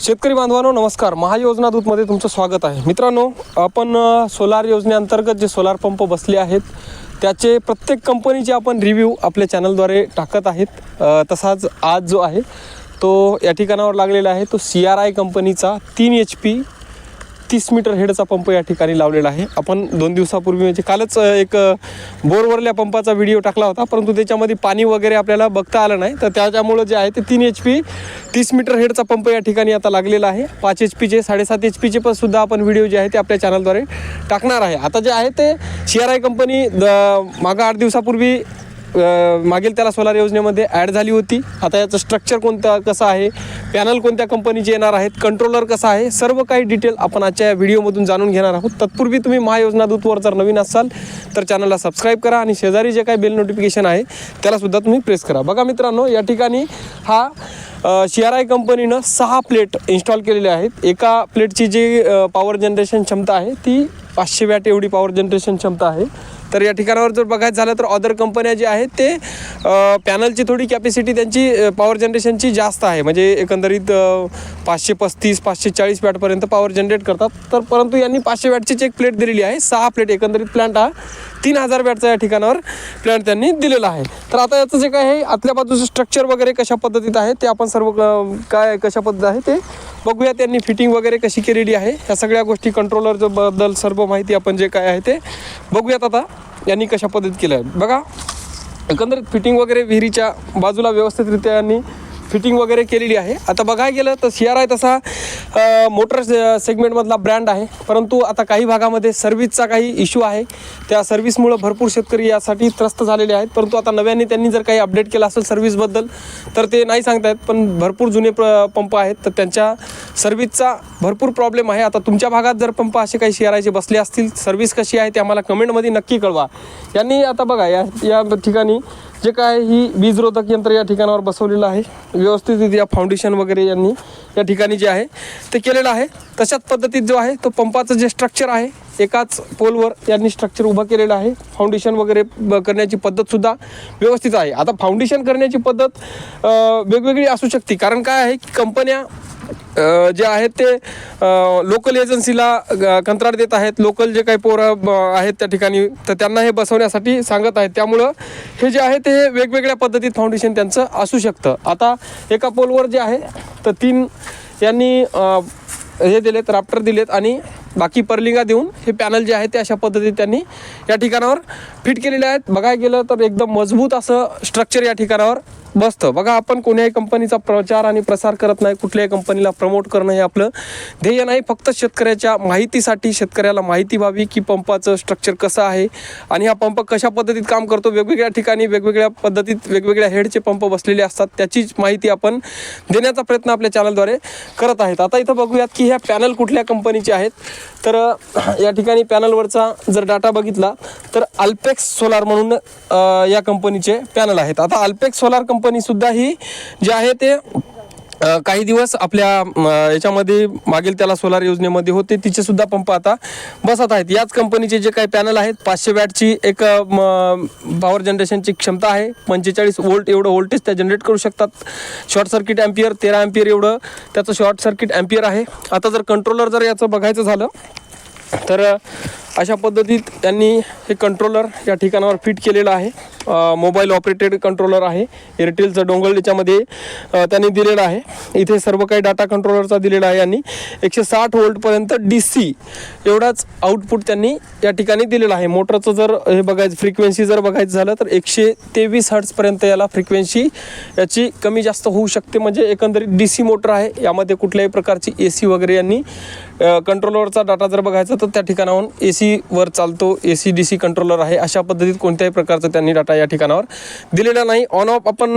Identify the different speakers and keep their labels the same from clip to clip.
Speaker 1: शेतकरी बांधवांनो नमस्कार. महायोजना दूतमध्ये तुमचं स्वागत आहे. मित्रांनो आपण सोलार योजनेअंतर्गत जे सोलार पंप बसले आहेत त्याचे प्रत्येक कंपनीचे आपण रिव्ह्यू आपल्या चॅनलद्वारे टाकत आहेत. तसाच आज जो आहे तो या ठिकाणावर लागलेला आहे. तो सी आर आय कंपनीचा तीन एच पी तीस मीटर हेडचा पंप या ठिकाणी लावलेला आहे. आपण दोन दिवसापूर्वी म्हणजे कालच एक बोरवरल्या पंपाचा व्हिडिओ टाकला होता परंतु त्याच्यामध्ये पाणी वगैरे आपल्याला बघता आलं नाही. तर त्याच्यामुळं जे आहे ते तीन एच पी तीस मीटर हेडचा पंप या ठिकाणी आता लागलेला आहे. पाच एच पीचे साडेसात एच पीचे पण सुद्धा आपण व्हिडिओ जे आहे ते आपल्या चॅनलद्वारे टाकणार आहे. आता जे आहे ते सी आर आय कंपनी द मागं आठ दिवसापूर्वी मागील त्याला सोलार योजनेमध्ये ॲड झाली होती. आता याचं स्ट्रक्चर कोणतं कसं आहे? पॅनल कोणत्या कंपनीचे येणार आहेत? कंट्रोलर कसं आहे? सर्व काही डिटेल आपण आजच्या या व्हिडिओमधून जाणून घेणार आहोत. तत्पूर्वी तुम्ही महायोजना दूतवर जर नवीन असाल तर चॅनलला सबस्क्राईब करा आणि शेजारी जे काही बेल नोटिफिकेशन आहे त्यालासुद्धा तुम्ही प्रेस करा. बघा मित्रांनो या ठिकाणी हा सी आर आय कंपनीनं सहा प्लेट इन्स्टॉल केलेले आहेत. एका प्लेटची जी पॉवर जनरेशन क्षमता आहे ती पाचशे वॅट एवढी पॉवर जनरेशन क्षमता आहे. तर या ठिकाणावर जर बघायचं झालं तर ऑदर कंपन्या ज्या आहेत ते पॅनलची थोडी कॅपॅसिटी त्यांची पॉवर जनरेशनची जास्त आहे. म्हणजे एकंदरीत पाचशे पस्तीस पाचशे चाळीस वॅटपर्यंत पॉवर जनरेट करतात. तर परंतु यांनी पाचशे वॅटचीच एक प्लेट दिलेली आहे. सहा प्लेट एकंदरीत प्लांट हा तीन हजार बॅटचा या ठिकाणावर प्लॅन त्यांनी दिलेला आहे. तर आता याचं जे काय आहे आतल्या बाजूचं स्ट्रक्चर वगैरे कशा पद्धतीत आहे ते आपण सर्व काय कशा पद्धत आहे ते बघूया त्यांनी फिटिंग वगैरे कशी केलेली आहे या सगळ्या गोष्टी कंट्रोलरबद्दल सर्व माहिती आपण जे काय आहे ते बघूयात आता. यांनी कशा पद्धतीत केलं आहे. बघा एकंदरीत फिटिंग वगैरे विहिरीच्या बाजूला व्यवस्थितरित्या यांनी फिटिंग वगैरे केलेली आहे. आता बघायला गेलं तर सी आर आय तसा मोटर सेगमेंटमधला ब्रँड आहे. परंतु आता काही भागामध्ये सर्व्हिसचा काही इश्यू आहे. त्या सर्व्हिसमुळं भरपूर शेतकरी यासाठी त्रस्त झालेले आहेत. परंतु आता नव्याने त्यांनी जर काही अपडेट केलं असेल सर्व्हिसबद्दल तर ते नाही सांगतायत पण भरपूर जुने प्र पंप आहेत. तर त्यांच्या सर्व्हिसचा भरपूर प्रॉब्लेम आहे. आता तुमच्या भागात जर पंप असे काही सी आर आयचे बसले असतील सर्व्हिस कशी आहे ते आम्हाला कमेंटमध्ये नक्की कळवा. यांनी आता बघा या या ठिकाणी जे काय ही वीजरोधक यंत्र या ठिकाणावर बसवलेलं आहे. व्यवस्थित या फाउंडेशन वगैरे यांनी या ठिकाणी जे आहे ते केलेलं आहे. तशाच पद्धतीत जो आहे तो पंपाचं जे स्ट्रक्चर आहे एकाच पोलवर यांनी स्ट्रक्चर उभं केलेलं आहे. फाउंडेशन वगैरे ब- करण्याची पद्धतसुद्धा व्यवस्थित आहे. आता फाउंडेशन करण्याची पद्धत वेगवेगळी असू शकते. कारण काय आहे की कंपन्या जे आहेत ते लोकल एजन्सीला कंत्राट देत आहेत. लोकल जे काही पोरं ब- आहेत त्या ठिकाणी तर त्यांना हे बसवण्यासाठी सांगत आहेत. त्यामुळं हे जे आहे ते वेगवेगळ्या पद्धतीत फाउंडेशन त्यांचं असू शकतं. आता एका पोलवर जे आहे तर तीन यांनी हे दिलेत राफ्टर दिलेत आणि बाकी परलिंगा देऊन हे पॅनल जे आहे ते अशा पद्धतीत त्यांनी या ठिकाणावर फिट केलेले आहेत. बघायला गेलं तर एकदम मजबूत असं स्ट्रक्चर या ठिकाणावर बसतं बघा आपण कोण्याही कंपनीचा प्रचार आणि प्रसार करत नाही कुठल्याही कंपनीला प्रमोट करणं हे आपलं ध्येय नाही. फक्त शेतकऱ्याच्या माहितीसाठी शेतकऱ्याला माहिती व्हावी की पंपाचं स्ट्रक्चर कसं आहे आणि हा पंप कशा पद्धतीत काम करतो. वेगवेगळ्या ठिकाणी वेगवेगळ्या पद्धतीत वेगवेगळ्या हेडचे पंप बसलेले असतात. त्याचीच माहिती आपण देण्याचा प्रयत्न आपल्या चॅनलद्वारे करत आहेत. आता इथं बघूयात की ह्या पॅनल कुठल्या कंपनीचे आहेत. तर या ठिकाणी पॅनलवरचा जर डाटा बघितला तर अल्पेक्स सोलार म्हणून या कंपनीचे पॅनल आहेत. आता अल्पेक्स सोलार कंपनी कंपनीसुद्धा ही जे आहे ते काही दिवस आपल्या याच्यामध्ये मागील त्याला सोलार योजनेमध्ये होते तिचे सुद्धा पंप आता बसत आहेत. याच कंपनीचे जे काही पॅनल आहेत पाचशे वॅटची एक पॉवर जनरेशनची क्षमता आहे. पंचेचाळीस वोल्ट एवढं व्होल्टेज त्या जनरेट करू शकतात. शॉर्ट सर्किट ॲम्पियर तेरा ॲम्पियर एवढं त्याचं शॉर्ट सर्किट ॲम्पियर आहे आता जर कंट्रोलर जर याचं बघायचं झालं तर अशा पद्धतीत त्यांनी हे कंट्रोलर या ठिकाणावर फिट केलेलं आहे. मोबाईल ऑपरेटेड कंट्रोलर आहे. एअरटेलचं डोंगल याच्यामध्ये त्यांनी दिलेलं आहे. इथे सर्व काही डाटा कंट्रोलरचा दिलेला आहे आणि एकशे साठ वोल्टपर्यंत डी सी एवढाच आउटपुट त्यांनी या ठिकाणी दिलेलं आहे. मोटरचं जर हे बघायचं फ्रिक्वेन्सी जर बघायचं झालं तर एकशे तेवीस हर्ट्सपर्यंत याला फ्रिक्वेन्सी याची कमी जास्त होऊ शकते. म्हणजे एकंदरीत डी सी मोटर आहे. यामध्ये कुठल्याही प्रकारची ए सी वगैरे यांनी कंट्रोलरचा डाटा जर बघायचा तर त्या ठिकाणाहून ए सी सीवर चालतो A C D C controller आहे अशा पद्धतीत कोणत्याही प्रकारचा त्यांनी डाटा या ठिकाणावर दिलेला नाही. ऑन ऑफ आपण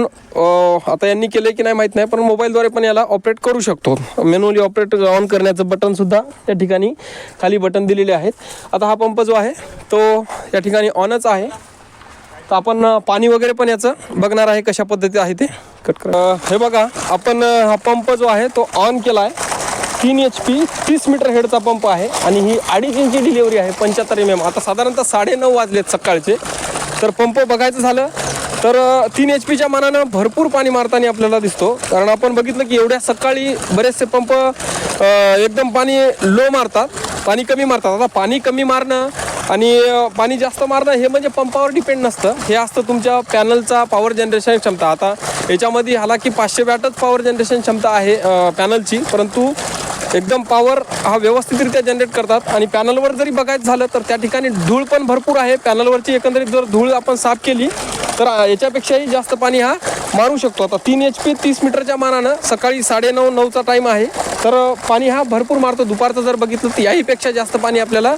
Speaker 1: आता यांनी केलं की नाही माहीत नाही पण मोबाईलद्वारे पण याला ऑपरेट करू शकतो. मॅन्युअली ऑपरेट ऑन करण्याचं बटनसुद्धा त्या ठिकाणी खाली बटन दिलेले आहेत. आता हा पंप जो आहे तो या ठिकाणी ऑनच आहे. तर आपण पाणी वगैरे पण याचं बघणार आहे कशा पद्धती आहे ते. कट हे बघा आपण हा पंप जो आहे तो ऑन केला आहे तीन एच पी तीस मीटर हेडचा पंप आहे आणि ही अडीच इंची डिलिव्हरी आहे पंच्याहत्तर एम एम आता साधारणतः साडेनऊ वाजलेत सकाळचे. तर पंप बघायचं झालं तर तीन एच पीच्या मानानं भरपूर पाणी मारताना आपल्याला दिसतो. कारण आपण बघितलं की एवढ्या सकाळी बरेचसे पंप एकदम पाणी लो मारतात पाणी कमी मारतात. आता पाणी कमी मारणं आणि पाणी जास्त मारणं हे म्हणजे पंपावर डिपेंड नसतं. हे असतं तुमच्या पॅनलचा पॉवर जनरेशन क्षमता. आता याच्यामध्ये हाला की पाचशे वॅटच पॉवर जनरेशन क्षमता आहे पॅनलची परंतु एकदम पॉवर हा व्यवस्थितरित्या जनरेट करतात. आणि पॅनलवर जरी बघायचं झालं तर त्या ठिकाणी धूळ पण भरपूर आहे. पॅनलवरची एकंदरीत जर धूळ आपण साफ केली तर याच्यापेक्षाही जास्त पाणी हा मारू शकतो. आता तीन एच पी तीस मीटरच्या मानानं सकाळी साडेनऊ नऊचा टाईम आहे. तर पाणी हा भरपूर मारतो. दुपारचं जर बघितलं तर याहीपेक्षा जास्त पाणी आपल्याला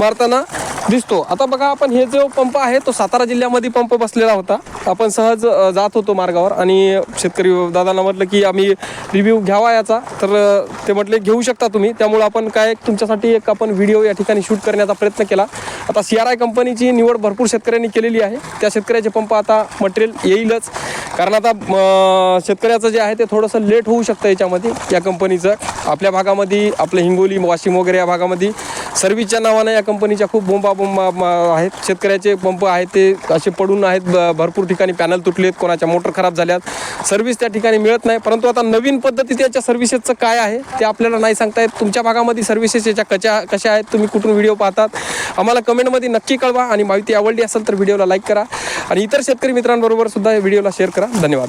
Speaker 1: मारताना दिसतो. आता बघा आपण हे जो पंप आहे तो सातारा जिल्ह्यामध्ये पंप बसलेला होता. आपण सहज जात होतो मार्गावर आणि शेतकरी दादांना म्हटलं की आम्ही रिव्ह्यू घ्यावा याचा. तर ते म्हटले घेऊ शकता तुम्ही. त्यामुळे आपण काय तुमच्यासाठी एक आपण व्हिडिओ या ठिकाणी शूट करण्याचा प्रयत्न केला. आता सी आर आय कंपनीची निवड भरपूर शेतकऱ्यांनी केलेली आहे. त्या शेतकऱ्याचे पंप आता मटेरियल येईलच. कारण आता शेतकऱ्याचं जे आहे ते थोडंसं लेट होऊ शकतं याच्यामध्ये. या कंपनीचं आपल्या भागामध्ये आपलं हिंगोली वाशिम वगैरे या भागामध्ये सर्व्हिसच्या नावानं या कंपनीच्या खूप बोंबा आहेत. शेतकऱ्याचे पंप आहेत ते असे पडून आहेत. भरपूर ठिकाणी पॅनल तुटले आहेत कोणाच्या मोटर खराब झाल्यात. सर्व्हिस त्या ठिकाणी मिळत नाही. परंतु आता नवीन पद्धती त्याच्या सर्व्हिसेसचं काय आहे ते आपल्याला नाही सांगता येत. तुमच्या भागामध्ये सर्व्हिसेस याच्या कशा कशा आहेत तुम्ही कुठून व्हिडिओ पाहतात? आम्हाला कमेंटमध्ये नक्की कळवा आणि माहिती आवडली असेल तर व्हिडिओला लाईक करा. आणि इतर शेतकरी मित्रांबरोबर सुद्धा या व्हिडिओला शेअर करा. धन्यवाद.